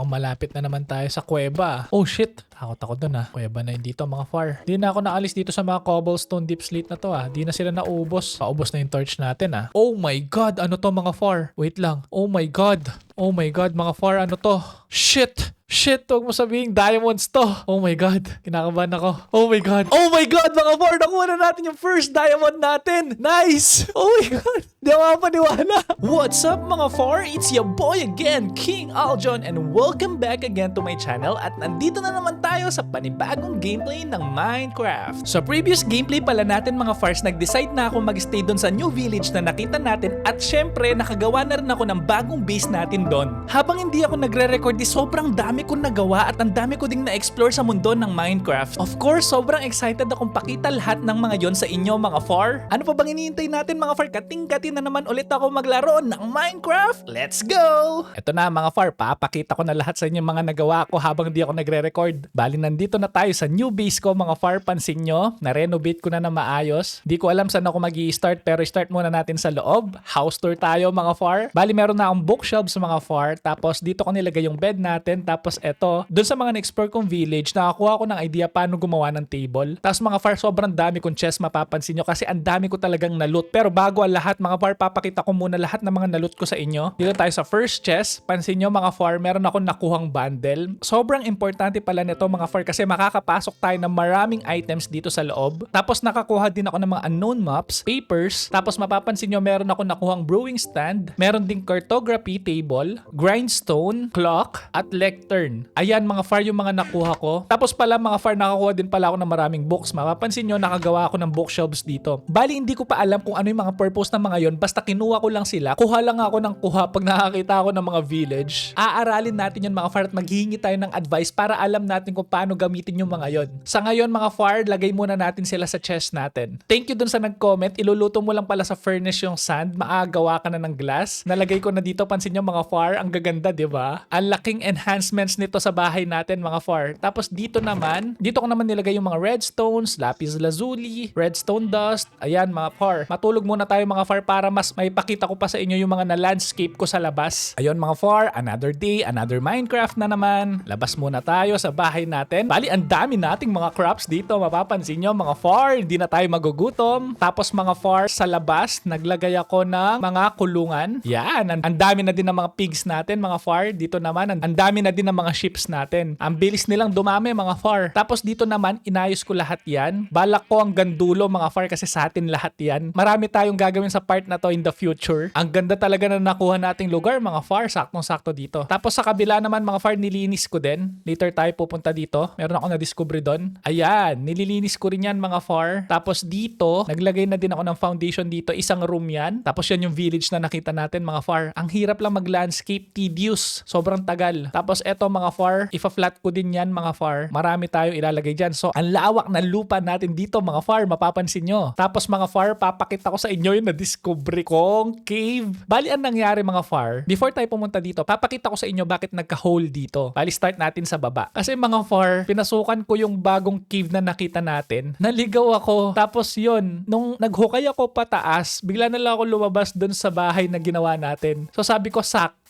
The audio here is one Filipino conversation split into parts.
Mukhang malapit na naman tayo sa kuweba. Oh shit! Takot ako dun ah. Kuweba na yun dito mga far. Di na ako naalis dito sa mga cobblestone deep slate na to ah. Di na sila naubos. Paubos na yung torch natin ah. Oh my god! Ano to mga far? Wait lang. Oh my god! Oh my god mga far! Ano to? Shit! Shit, huwag mo sabihin diamonds to. Oh my God, kinakabahan ako. Oh my God. Oh my God, mga Far, nakuha na natin yung first diamond natin. Nice. Oh my God, di ako makapaniwala. What's up mga Far? It's your boy again, King Aljon, and welcome back again to my channel. At nandito na naman tayo sa panibagong gameplay ng Minecraft. Sa previous gameplay pala natin mga Fars, nag-decide na ako mag-stay doon sa new village na nakita natin at syempre nakagawa na rin ako ng bagong base natin doon. Habang hindi ako nagre-record, di sobrang dami kong nagawa at ang dami ko ding na-explore sa mundo ng Minecraft. Of course, sobrang excited akong pakita lahat ng mga yon sa inyo mga Far. Ano pa bang iniintay natin mga Far? Kating-kating na naman ulit ako maglaro ng Minecraft. Let's go! Ito na mga Far, papakita ko na lahat sa inyo mga nagawa ko habang di ako nagre-record. Bali, nandito na tayo sa new base ko mga Far. Pansin nyo, na-renovate ko na na maayos. Di ko alam saan ako mag start pero start muna natin sa loob. House tour tayo mga Far. Bali, meron na akong bookshelves mga Far. Tapos dito ko nilagay yung bed natin. Tapos eto, dun sa mga na-explore kong village, nakakuha ko ng idea paano gumawa ng table. Tapos mga Far, sobrang dami kong chest mapapansin nyo kasi ang dami ko talagang na-loot. Pero bago ang lahat mga Far, papakita ko muna lahat ng mga na-loot ko sa inyo. Dito tayo sa first chest. Pansin nyo mga Far, meron ako nakuhang bundle. Sobrang importante pala nito mga Far kasi makakapasok tayo ng maraming items dito sa loob. Tapos nakakuha din ako ng mga unknown maps, papers. Tapos mapapansin nyo meron ako nakuhang brewing stand. Meron ding cartography table, grindstone, clock, at lectern. Ayan mga far yung mga nakuha ko. Tapos pala mga far nakakuha din pala ako ng maraming books. Mapapansin nyo nakagawa ako ng bookshelves dito. Bali hindi ko pa alam kung ano yung mga purpose ng mga yon. Basta kinuha ko lang sila. Kuha lang ako ng kuha pag nakakita ako ng mga village. Aaralin natin yun mga far at maghihingi tayo ng advice para alam natin kung paano gamitin yung mga yon. Sa ngayon mga far, lagay muna natin sila sa chest natin. Thank you dun sa nag-comment. Iluluto mo lang pala sa furnace yung sand. Maagawa ka na ng glass. Nalagay ko na dito. Pansin nyo mga far, ang gaganda, di ba? Ang laking enhancements nito sa bahay natin mga far. Tapos dito naman, dito ko naman nilagay yung mga redstones, lapis lazuli, redstone dust. Ayan mga far. Matulog muna tayo mga far para mas may pakita ko pa sa inyo yung mga na-landscape ko sa labas. Ayun mga far, another day, another Minecraft na naman. Labas muna tayo sa bahay natin. Bali, ang dami nating mga crops dito. Mapapansin nyo mga far, hindi na tayo magugutom. Tapos mga far, sa labas, naglagay ako ng mga kulungan. Yan, ang, ang dami na din ng mga pigs natin mga far. Dito naman, ang, ang dami na din ng mga ships natin. Ang bilis nilang dumami mga far. Tapos dito naman, inayos ko lahat yan. Balak ko ang gandulo mga far kasi sa atin lahat yan. Marami tayong gagawin sa part na to in the future. Ang ganda talaga na nakuha nating lugar mga far. Saktong-sakto dito. Tapos sa kabila naman mga far, nilinis ko din. Later tayo pupunta dito. Meron ako na-discover doon. Ayan, nililinis ko rin yan mga far. Tapos dito, naglagay na din ako ng foundation dito. Isang room yan. Tapos yan yung village na nakita natin mga far. Ang hirap lang mag-landscape, tedious. Sobrang tagal. Tapos eto mga far, ifa-flat ko din yan mga far. Marami tayong ilalagay dyan. So, ang lawak ng lupa natin dito mga far, mapapansin nyo. Tapos mga far, papakita ko sa inyo yung na-discover kong cave. Bali, ang nangyari mga far, before tayo pumunta dito, papakita ko sa inyo bakit nagka-hole dito. Bali, start natin sa baba. Kasi mga far, pinasukan ko yung bagong cave na nakita natin. Naligaw ako. Tapos yun, nung naghukay ako pataas, bigla na lang ako lumabas dun sa bahay na ginawa natin. So sabi ko,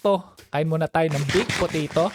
sakto. Kain muna tayo ng baked potato.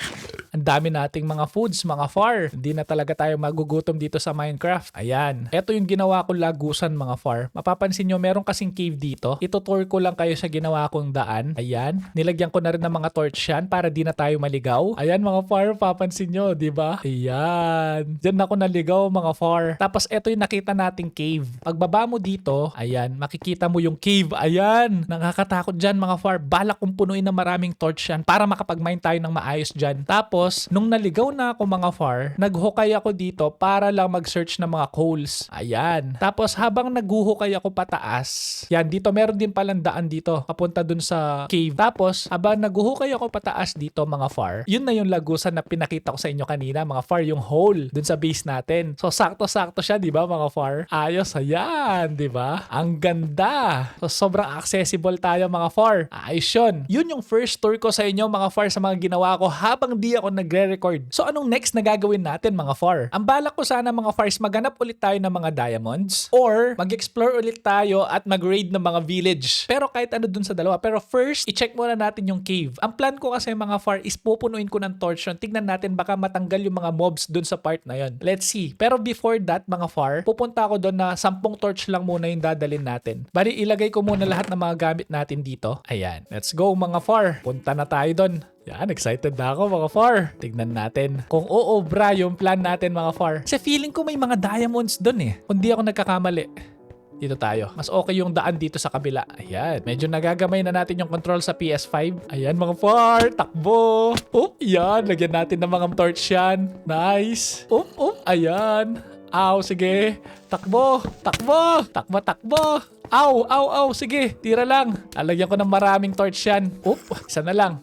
Ang dami nating mga foods, mga far. Hindi na talaga tayo magugutom dito sa Minecraft. Ayan. Ito yung ginawa kong lagusan, mga far. Mapapansin nyo, meron kasing cave dito. Itutour ko lang kayo sa ginawa kong daan. Ayan. Nilagyan ko na rin ng mga torch yan para di na tayo maligaw. Ayan, mga far. Papansin nyo, di ba? Ayan. Diyan ako naligaw, mga far. Tapos ito yung nakita nating cave. Pagbaba mo dito, ayan, makikita mo yung cave. Ayan. Nakakatakot dyan, mga far. Balak kong punuin na maraming torch yan para makapag-mine tayo ng maayos dyan. Tapos, nung naligaw na ako mga far, naghukay ako dito para lang mag-search ng mga coals. Ayan. Tapos habang naghuhukay ako pataas, yan, dito meron din palang daan dito, papunta dun sa cave. Tapos, habang naghuhukay ako pataas dito mga far, yun na yung lagusan na pinakita ko sa inyo kanina, mga far, yung hole dun sa base natin. So, sakto-sakto siya, di ba mga far? Ayos, ayan, di ba? Ang ganda. So, sobrang accessible tayo mga far. Ayos yun. Yun yung first tour ko sa inyo mga far sa mga ginawa ko habang di ako nagre-record. So anong next na gagawin natin mga far? Ang balak ko sana mga fars maganap ulit tayo ng mga diamonds or mag-explore ulit tayo at mag-raid ng mga village. Pero kahit ano dun sa dalawa. Pero first, i-check muna natin yung cave. Ang plan ko kasi mga far is pupunuin ko ng torch yun. Tignan natin baka matanggal yung mga mobs dun sa part na yun. Let's see. Pero before that mga far, pupunta ako doon na 10 torch lang muna yung dadalin natin. Bali ilagay ko muna lahat ng mga gamit natin dito. Ayan. Let's go mga far. Punta na tayo doon. Yan, excited na ako mga far. Tignan natin kung uobra yung plan natin mga far. Kasi feeling ko may mga diamonds doon eh. Kung di ako nagkakamali. Dito tayo. Mas okay yung daan dito sa kabila. Ayan. Medyo nagagamay na natin yung control sa PS5. Ayan mga far. Takbo. Oop. Yan. Lagyan natin ng mga torch yan. Nice. Oop. Oop. Ayan. Aw, sige. Takbo. Takbo. Takbo, takbo. Aw, aw, aw. Sige. Tira lang. Lalagyan ko ng maraming torch yan. Oop. Isa na lang.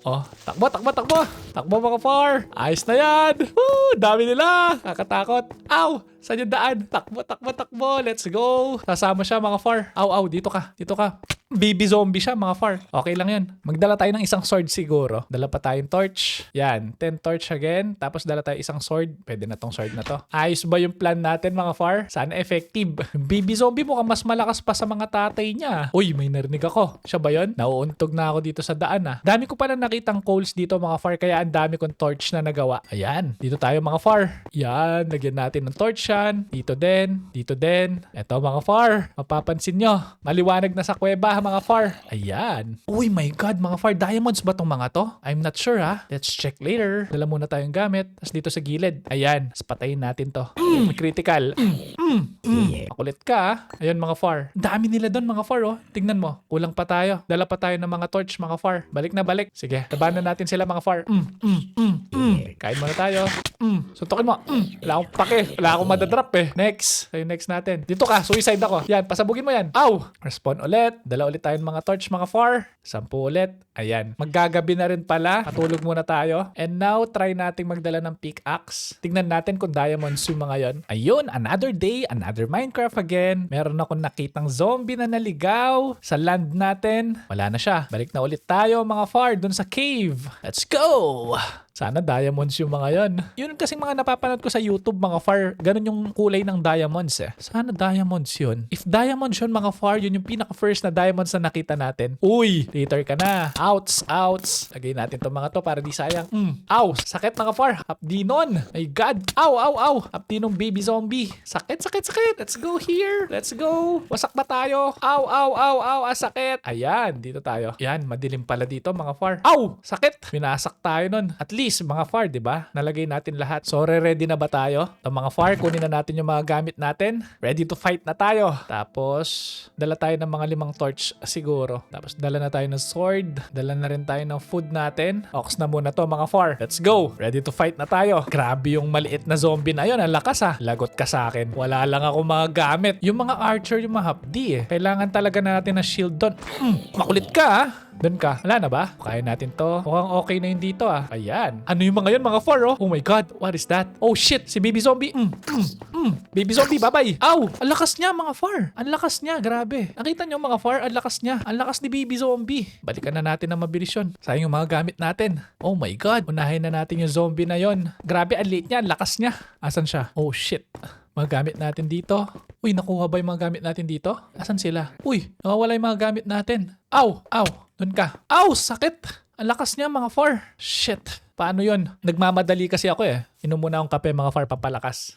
Oh, takbo, takbo, takbo. Takbo mga far. Ayos na yan. Woo, dami nila. Kakatakot. Aw, saan yung daan? Takbo, takbo, takbo. Let's go. Sasama siya mga far. Aw, aw, dito ka. Dito ka. Baby zombie siya mga far. Okay lang yan. Magdala tayo ng isang sword siguro. Dala pa tayong torch. Yan, 10 torch again. Tapos dala tayo isang sword. Pwede na tong sword na to. Ayos ba yung plan natin mga far? Sana effective. Baby zombie mukhang mas malakas pa sa mga tatay niya. Uy, may narinig ako. Siya ba yun? Nauuntog na ako dito sa daan ah. Dami ko pa na nakitang coals dito mga far. Kaya ang dami kong torch na nagawa. Ayan. Dito tayo mga far. Yan. Lagyan natin ng torch yan. Dito din. Dito din. Eto mga far. Mapapansin nyo. Maliwanag na sa kuweba mga far. Ayan. Uy my god mga far. Diamonds ba tong mga to? I'm not sure ha. Let's check later. Dala muna tayong gamit. Tapos dito sa gilid. Ayan. Tapos patayin natin to. Mm, critical. Mm, mm, mm. Makulit ka ha. Ayan mga far. Dami nila doon mga far oh. Tingnan mo. Kulang pa tayo. Dala pa tayo ng mga torch mga far. Balik na balik. Sige. Tabanan natin sila mga far. Mm, mm, mm, mm. Kain muna tayo. Mm. Suntokin mo. Mm. Wala akong pake. Wala akong madadrop eh. Next. Ayun next natin. Dito ka. Suicide ako. Yan. Pasabugin mo yan. Aw. Respawn ulit. Dala ulit tayong mga torch mga far. Sampu ulit. Ayan. Maggagabi na rin pala. Patulog muna tayo. And now, try nating magdala ng pickaxe. Tingnan natin kung diamonds yung mga yon. Ayun, another day, another Minecraft again. Meron akong nakitang zombie na naligaw sa land natin. Wala na siya. Balik na ulit tayo mga far dun sa cave. Let's go! Sana diamonds yung mga yon. Yun kasing mga napapanood ko sa YouTube mga far, ganun yung kulay ng diamonds eh. Sana diamonds yun. If diamonds yun mga far, yun yung pinaka first na diamonds na nakita natin. Uy, later ka na. Outs, outs. Lagay natin tong mga to para di sayang. Mm. Ow, sakit mga far. Hapdi nun. My God. Ow, ow, ow. Hapdi nung baby zombie. Sakit, sakit, sakit. Let's go here. Let's go. Wasak ba tayo? Ow, ow, ow, ow. Ah, sakit. Ayan, dito tayo. Yan, madilim pala dito mga far. Ow, sakit. Minasak tayo nun. At least, mga far, di ba? Nalagay natin lahat. So, ready na ba tayo? Ito mga far, kunin na natin yung mga gamit natin. Ready to fight na tayo. Tapos, dala tayo ng mga limang torch siguro. Tapos, dala na tayo ng sword. Dala na rin tayo ng food natin. Ox na muna to mga far. Let's go. Ready to fight na tayo. Grabe yung maliit na zombie na yun. Ang lakas ha. Lagot ka sa akin. Wala lang ako mga gamit. Yung mga archer, yung mga hapdi eh. Kailangan talaga natin ng shield doon. Mm, makulit ka ha. Doon ka. Wala na ba? Kaya natin to. Mukhang okay na yun dito ah. Ayan. Ano yung mga yun mga far oh? Oh my god. What is that? Oh shit. Si baby zombie. Mm, mm, mm. Baby zombie, bye-bye. Ow! Ang lakas niya mga far. Ang lakas niya. Grabe. Nakita niyo mga far? Ang lakas niya. Ang lakas ni baby zombie. Balikan na natin ng mabilis yun. Sayang yung mga gamit natin. Oh my god. Unahin na natin yung zombie na yon. Grabe, ang liit niya. Ang lakas niya. Asan siya? Oh shit mga gamit natin dito. Uy, nakuha ba yung mga gamit natin dito? Asan sila? Uy, nawawala yung mga gamit natin. Aw! Aw! Doon ka. Aw! Sakit! Ang lakas niya mga far. Shit. Paano yon? Nagmamadali kasi ako eh. Inom muna akong kape mga far pampalakas.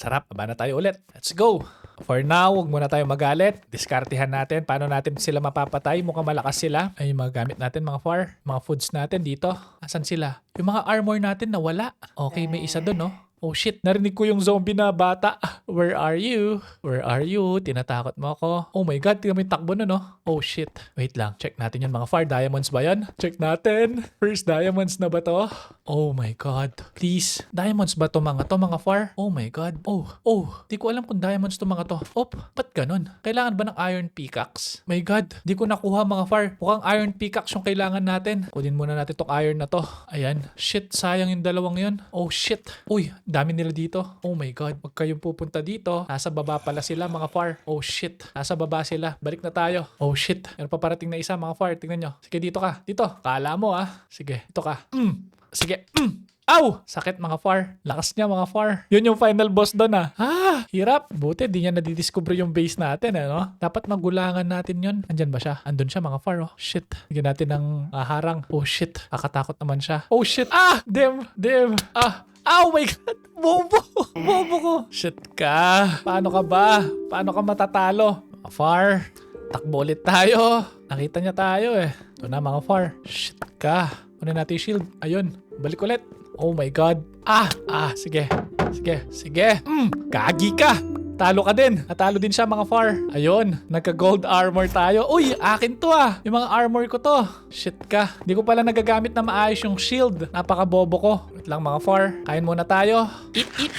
Sarap. Aba na tayo ulit. Let's go. For now, huwag muna tayo magalit. Diskartihan natin. Paano natin sila mapapatay? Mukhang malakas sila. Ay, yung mga gamit natin, mga far. Mga foods natin dito. Asan sila? Yung mga armor natin nawala. Okay, may isa doon, no? Oh shit, narinig ko yung zombie na bata. Where are you? Where are you? Tinatakot mo ako. Oh my god, tingnan mo yung takbo na no. Oh shit. Wait lang, check natin yung mga far diamonds ba yan? Check natin. First diamonds na ba to? Oh my God. Please. Diamonds ba to mga to mga far? Oh my God. Oh, oh. Di ko alam kung diamonds to mga to. Op, ba't ganun? Kailangan ba ng iron pickaxe? My God. Di ko nakuha mga far. Mukhang iron pickaxe yung kailangan natin. Kunin muna natin tong iron na to. Ayan. Shit, sayang yung dalawang yun. Oh shit. Uy, dami nila dito. Oh my God. Huwag kayong pupunta dito. Nasa baba pala sila mga far. Oh shit. Nasa baba sila. Balik na tayo. Oh shit. Meron pa parating na isa mga far. Tingnan nyo. Sige, dito ka. Dito. Kala mo ah. Sige, dito ka. Mm. Sige. Mm. Aw! Sakit mga far. Lakas niya mga far. Yun yung final boss doon ah. Ah! Hirap. Buti di niya nadidiscover yung base natin eh no? Dapat magulangan natin yun. Andyan ba siya? Andun siya mga far oh. Shit. Bigyan natin ng ah, harang. Oh shit. Kakatakot naman siya. Oh shit. Ah! Damn! Damn! Ah! Oh my God! Bobo! Bobo ko! Shit ka! Paano ka ba? Paano ka matatalo? Mga far. Takbo ulit tayo. Nakita niya tayo eh. Ito na mga far. Shit ka. Kunin natin yung shield. Ayun. Balik ulit. Oh my God. Ah! Ah! Sige. Sige. Sige. Mm! Gagi ka! Talo ka din. Natalo din siya mga far. Ayun. Nagka-gold armor tayo. Uy! Akin to ah. Yung mga armor ko to. Shit ka. Di ko pala nagagamit na maayos yung shield. Napaka-bobo ko. Wait lang mga far. Kain muna tayo. Eat, eat.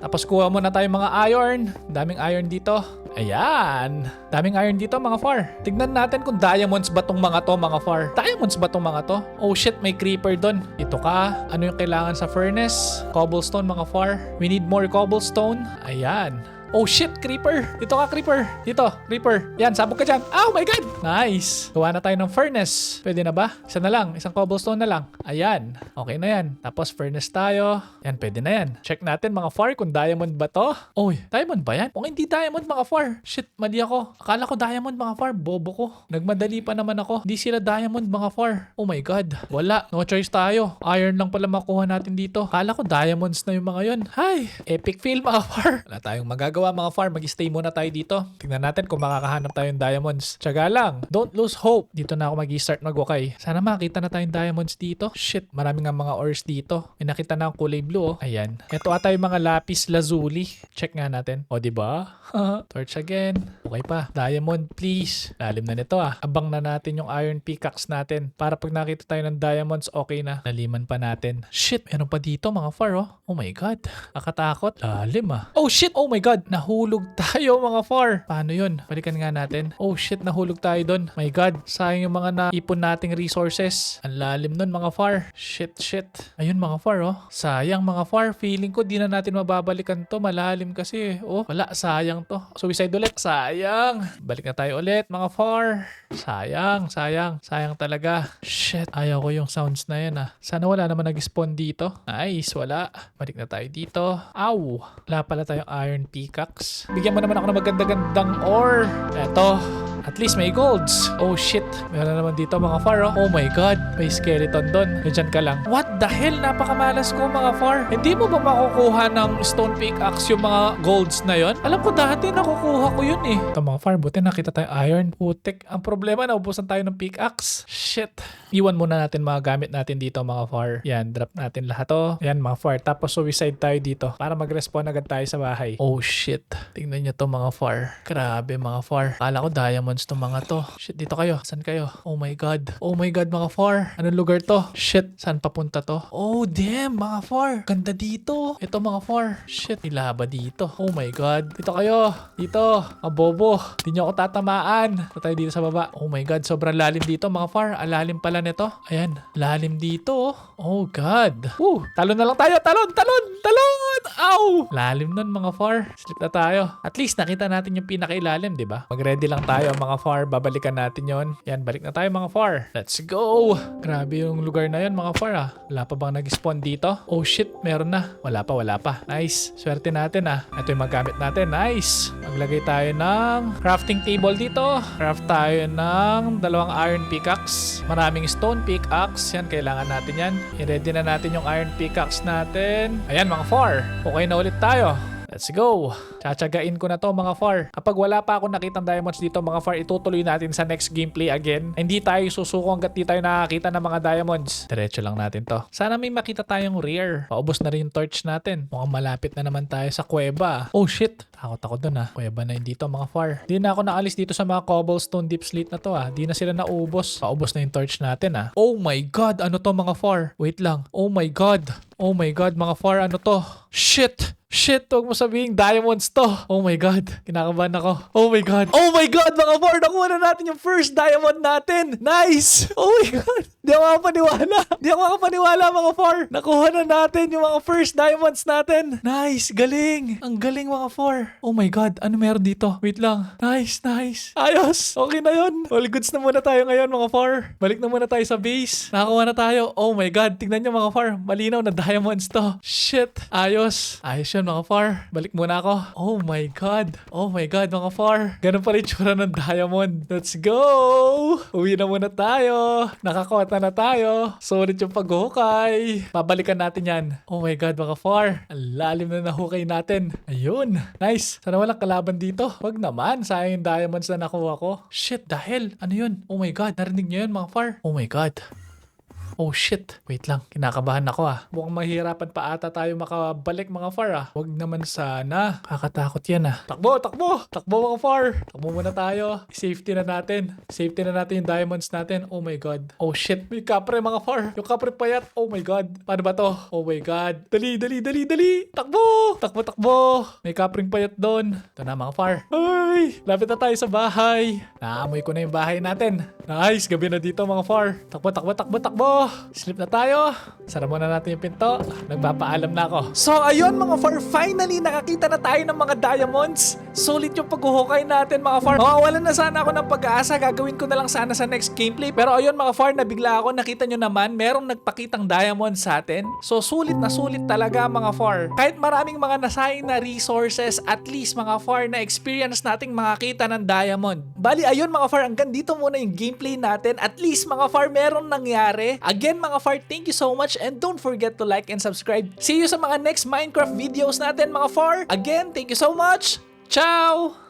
Tapos kuha muna tayo mga iron. Daming iron dito. Ayan. Daming iron dito mga far. Tignan natin kung diamonds ba tong mga to mga far. Diamonds ba tong mga to? Oh shit, may creeper doon. Ito ka. Ano yung kailangan sa furnace? Cobblestone mga far. We need more cobblestone. Ayan. Oh shit, creeper! Dito ka, creeper! Dito, creeper. Yan, sabog ka dyan. Oh my god! Nice! Gawa na tayo ng furnace. Pwede na ba? Isa na lang. Isang cobblestone na lang. Ayan. Okay na yan. Tapos furnace tayo. Yan, pwede na yan. Check natin mga far kung diamond ba to. Oy, diamond ba yan? Kung hindi diamond mga far. Shit, mali ako. Akala ko diamond mga far. Bobo ko. Nagmadali pa naman ako. Di sila diamond mga far. Oh my god. Wala. No choice tayo. Iron lang pala makuha natin dito. Akala ko diamonds na yung mga yon. Hay, epic fail mga far. Wala tayong magagawa mga far. Mag-stay muna tayo dito. Tingnan natin kung makakahanap tayo ng diamonds. Tsaga lang. Don't lose hope. Dito na ako mag-start mag-wakay. Sana makita na tayong diamonds dito. Shit, marami nga mga ores dito. May nakita na akong kulay blue oh. Ayan. Ito ata yung mga lapis lazuli. Check nga natin. O, di ba? Torch again. Okay pa. Diamond, please. Lalim na nito ah. Abang na natin yung iron pickaxe natin. Para pag nakita tayo ng diamonds, okay na. Naliman pa natin. Shit, meron pa dito mga far oh. Oh my god. Akatakot. Lalim ah. Oh shit, oh my god. Nahulog tayo mga far. Paano yun? Balikan nga natin. Oh shit, nahulog tayo doon. My god. Sayang yung mga naipon nating resources. Ang lalim nun mga far. Shit, shit. Ayun mga far oh. Sayang mga far. Feeling ko di na natin mababalikan to. Malalim kasi. Oh, wala. Sayang to. Suicide ulit. Sayang. Balik na tayo ulit mga far. Sayang, sayang. Sayang talaga. Shit. Ayaw ko yung sounds na yan ah. Sana wala naman nag-spawn dito. Nice, wala. Balik na tayo dito. Ow. Wala pala tayong iron pickaxe. Bigyan mo naman ako ng maganda-gandang ore. Eto. At least may golds. Oh shit. Meron naman dito mga far oh. Oh my god. May skeleton doon. Diyan ka lang. What the hell? Napakamalas ko mga far. Hindi mo ba makukuha ng stone pickaxe yung mga golds na yon? Alam ko dati nakukuha ko yun eh. Ito mga far. Buti nakita tayo iron. Putik. Ang problema naubusan tayo ng pickaxe. Shit. Iwan muna natin mga gamit natin dito mga far. Yan. Drop natin lahat to. Yan mga far. Tapos suicide tayo dito. Para mag-respawn agad tayo sa bahay. Oh shit. Tingnan nyo to mga far. Grabe mga far. Kala ko diamonds to mga to. Shit, dito kayo. Saan kayo? Oh my god. Oh my god mga far. Anong lugar to? Shit, saan papunta to? Oh damn mga far. Ganda dito. Ito mga far. Shit, lava dito. Oh my god. Dito kayo. Dito. Abobo. Hindi nyo ako tatamaan. Ito tayo dito sa baba. Oh my god, sobrang lalim dito mga far. Alalim pala nito. Ayan, lalim dito. Oh god. Woo, talon na lang tayo. Talon, talon, talon. Ow! Lalim nun mga far. Slip na tayo. At least nakita natin yung pinakailalim, di ba? Mag-ready lang tayo mga far. Babalikan natin yon. Yan, balik na tayo mga far. Let's go! Grabe yung lugar na yon mga far ah. Wala pa bang nag-spawn dito? Oh shit, meron na. Wala pa, wala pa. Nice. Swerte natin ah. Ito yung magamit natin. Nice. Maglagay tayo ng crafting table dito. Craft tayo ng dalawang iron pickaxe. Maraming stone pickaxe. Yan, kailangan natin yan. I-ready na natin yung iron pickaxe natin. Ayan mga far. Okay na ulit tayo. Let's go. Tsatsagain ko na to mga far. Kapag wala pa ako nakitang diamonds dito mga far, itutuloy natin sa next gameplay again. Hindi tayo susuko hanggat di tayo nakakita ng mga diamonds. Diretso lang natin to. Sana may makita tayong rare. Paubos na rin yung torch natin. Mukhang malapit na naman tayo sa kuweba. Oh shit. Takot ako dun ah. Kuweba na yun dito mga far. Di na ako naalis dito sa mga cobblestone deep slate na to ah. Di na sila naubos. Paubos na yung torch natin ah. Oh my god. Ano to mga far? Wait lang. Oh my god. Oh my god mga far. Ano to? Shit. Shit, huwag mo sabihin diamonds to. Oh my God, kinakabahan ako. Oh my God. Oh my God, mga Far, nakuha na natin yung first diamond natin. Nice. Oh my God. Di ako makapaniwala. Di ako makapaniwala, mga Far. Nakuha na natin yung mga first diamonds natin. Nice, galing. Ang galing, mga Far. Oh my God, ano meron dito? Wait lang. Nice, nice. Ayos. Okay na yun. All goods na muna tayo ngayon, mga Far. Balik na muna tayo sa base. Nakakuha na tayo. Oh my God, tignan nyo, mga Far. Malinaw na diamonds to. Shit. Ayos. Ayos yun, mga Far. Balik muna ako. Oh my God. Oh my God, mga Far. Ganun pa rin tsura ng diamond. Let's go! Uwi na muna tayo. Nakakota na tayo. Sulit yung paghukay. Babalikan natin yan. Oh my God, mga Far. Ang lalim na nahukay natin. Ayun. Nice. Sana walang kalaban dito. Wag naman. Sayang yung diamonds na nakuha ko. Shit, dahil. Ano yun? Oh my God. Narinig niyo yun, mga Far? Oh my God. Oh shit. Wait lang. Kinakabahan ako ah. Mukhang mahirapan pa ata tayo makabalik mga far ah. Huwag naman sana. Kakatakot yan ah. Takbo, takbo. Takbo mga far. Takbo muna tayo. Safety na natin. Safety na natin yung diamonds natin. Oh my god. Oh shit. May kapre mga far. Yung kapre payat. Oh my god. Paano ba to? Oh my god. Dali, dali, dali, dali. Takbo. Takbo, takbo. May kapring payat doon. Ito na mga far. Ay. Lapit na tayo sa bahay. Naamoy ko na yung bahay natin. Nice. Gabi na dito mga far. Takbo, takbo, takbo, takbo. Sleep na tayo. Sara muna natin yung pinto. Nagpapaalam na ako. So ayun mga far, finally nakakita na tayo ng mga diamonds. Solid yung paghuhukay natin mga far. Mawawalan na sana ako ng pag-aasa. Gagawin ko na lang sana sa next gameplay. Pero ayun mga far, nabigla ako. Nakita nyo naman, merong nagpakitang diamond sa atin. So sulit na sulit talaga mga far. Kahit maraming mga nasayang na resources, at least mga far na experience nating makakita ng diamond. Bali ayun mga far, hanggang dito muna yung gameplay natin. At least mga far, merong nangyari. Again mga far, thank you so much and don't forget to like and subscribe. See you sa mga next Minecraft videos natin mga far. Again, thank you so much. Ciao!